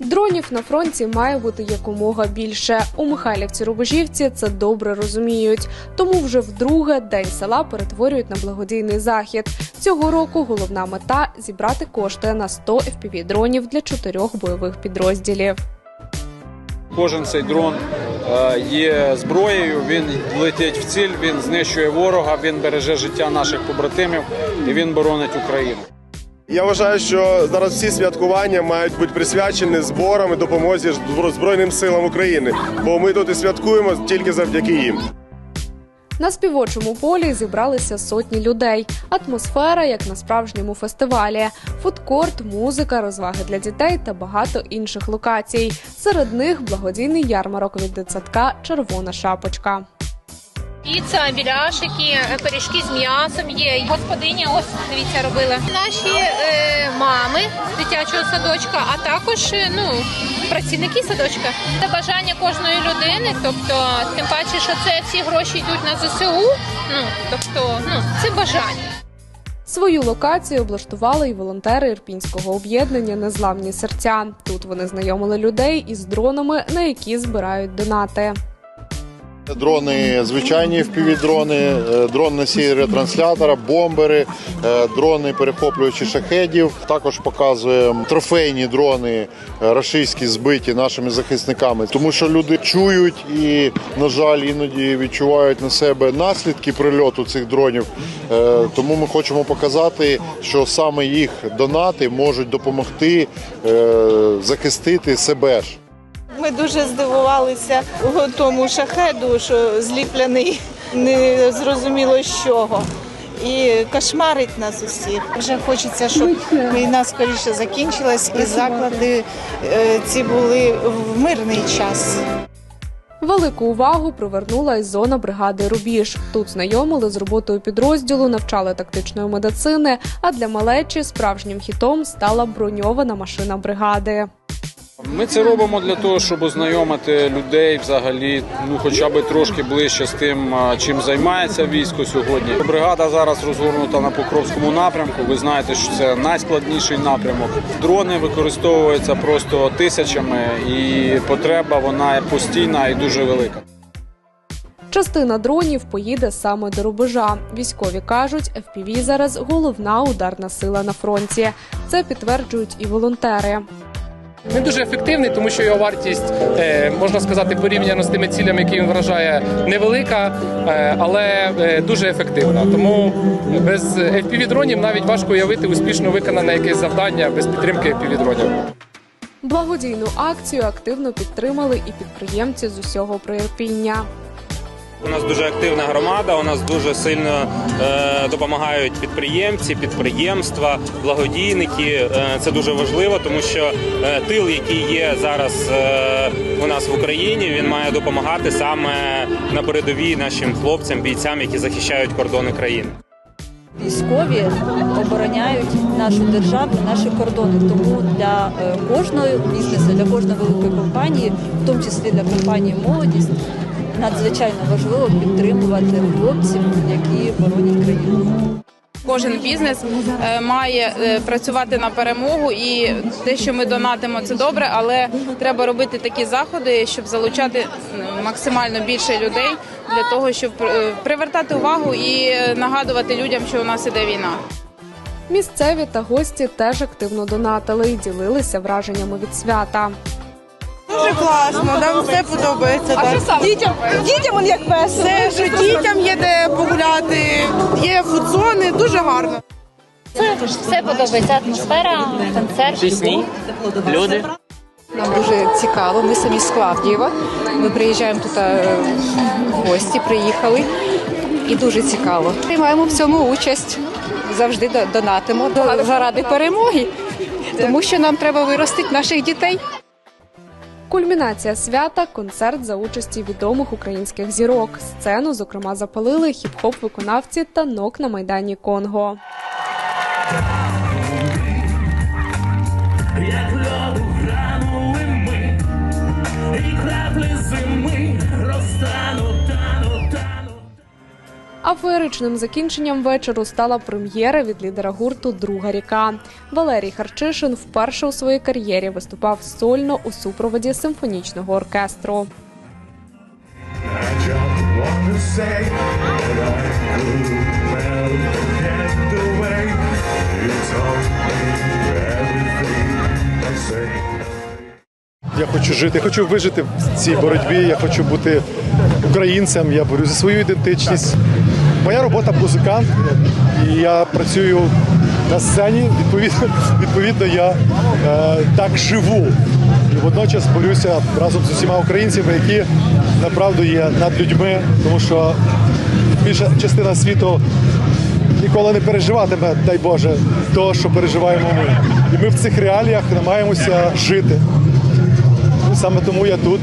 Дронів на фронті має бути якомога більше. У Михайлівці Рубежівці це добре розуміють. Тому вже вдруге день села перетворюють на благодійний захід. Цього року головна мета зібрати кошти на 100 fpv дронів для чотирьох бойових підрозділів. Кожен цей дрон е, є зброєю. Він летить в ціль, він знищує ворога, він береже життя наших побратимів і він боронить Україну. Я вважаю, що зараз всі святкування мають бути присвячені зборам і допомозі Збройним силам України, бо ми тут і святкуємо тільки завдяки їм. На співочому полі зібралися сотні людей. Атмосфера, як на справжньому фестивалі, фудкорт, музика, розваги для дітей та багато інших локацій. Серед них благодійний ярмарок від дитсадка Червона шапочка. Піца, біляшики, е, пиріжки з м'ясом є. Господиня, ось дивіться, робили. Наші е, мами дитячого садочка, а також е, ну, працівники садочка. Це бажання кожної людини. Тобто, тим паче, що це всі гроші йдуть на ЗСУ. Ну тобто, ну це бажання. Свою локацію облаштували й волонтери ірпінського об'єднання Незламні серця. Тут вони знайомили людей із дронами, на які збирають донати. Дрони, звичайні впівдрони, е, дрон носій ретранслятора, бомбери, е, дрони перехоплювачі шахедів. Також показуємо трофейні дрони е, рашистські збиті нашими захисниками, тому що люди чують і, на жаль, іноді відчувають на себе наслідки прильоту цих дронів. Тому ми хочемо показати, що саме їх донати можуть допомогти захистити себе ж. Ми дуже здивувалися тому шахеду, що зліплений не зрозуміло з чого. І кошмарить нас усіх. Вже хочеться, щоб війна скоріше закінчилась і заклади е, ці були в мирний час. Велику увагу привернула й зона бригади Рубіж. Тут знайомили з роботою підрозділу, навчали тактичної медицини. А для малечі справжнім хітом стала броньована машина бригади. Ми це робимо для того, щоб ознайомити людей взагалі, ну хоча б трошки ближче з тим, чим займається військо сьогодні. Бригада зараз розгорнута на Покровському напрямку. Ви знаєте, що це найскладніший напрямок. Дрони використовуються просто тисячами, і потреба вона постійна і дуже велика. Частина дронів поїде саме до рубежа. Військові кажуть, FPV зараз головна ударна сила на фронті. Це підтверджують і волонтери. Він дуже ефективний, тому що його вартість, е, можна сказати, порівняно з тими цілями, які він вражає, невелика, е, але е, дуже ефективна. Тому без FPV-дронів навіть важко уявити успішно виконане якесь завдання без підтримки FPV-дронів. Благодійну акцію активно підтримали і підприємці з усього приірпіння. У нас дуже активна громада. У нас дуже сильно е, допомагають підприємці, підприємства, благодійники. Е, це дуже важливо, тому що е, тил, який є зараз е, у нас в Україні, він має допомагати саме на передовій нашим хлопцям, бійцям, які захищають кордони країни. Військові обороняють нашу державу, наші кордони. Тому для е, кожного бізнесу, для кожної великої компанії, в тому числі для компанії Молодість, надзвичайно важливо підтримувати хлопців, які боронять країну. Кожен бізнес е, має е, працювати на перемогу, і те, що ми донатимо, це добре, але треба робити такі заходи, щоб залучати е, максимально більше людей для того, щоб привертати увагу і нагадувати людям, що у нас іде війна. Місцеві та гості теж активно донатили і ділилися враженнями від свята. Дуже класно, нам все подобається. так. Дітям, дітям он як весело. Все, що дітям є де погуляти, є фудзони, дуже гарно. Все подобається. Атмосфера, концерт. пісні, люди. Нам дуже цікаво. Ми самі з Клавдієва. Ми приїжджаємо тут е, в гості, приїхали. І дуже цікаво. Приймаємо в цьому участь. Завжди донатимо заради перемоги, тому що нам треба виростити наших дітей. Кульмінація свята концерт за участі відомих українських зірок. Сцену, зокрема, запалили хіп-хоп виконавці танок на майдані Конго. І краплі зими розтануть, тануть, тануть. А феєричним закінченням вечору стала прем'єра від лідера гурту Друга ріка. Валерій Харчишин вперше у своїй кар'єрі виступав сольно у супроводі симфонічного оркестру. Я хочу жити, я хочу вижити в цій боротьбі. Я хочу бути українцем. Я борю за свою ідентичність. Моя робота музикант, і я працюю на сцені. Відповідно, відповідно я е, так живу. І водночас борюся разом з усіма українцями, які направду є над людьми, тому що більша частина світу ніколи не переживатиме, дай Боже, того, що переживаємо ми. І ми в цих реаліях намагаємося жити. Саме тому я тут.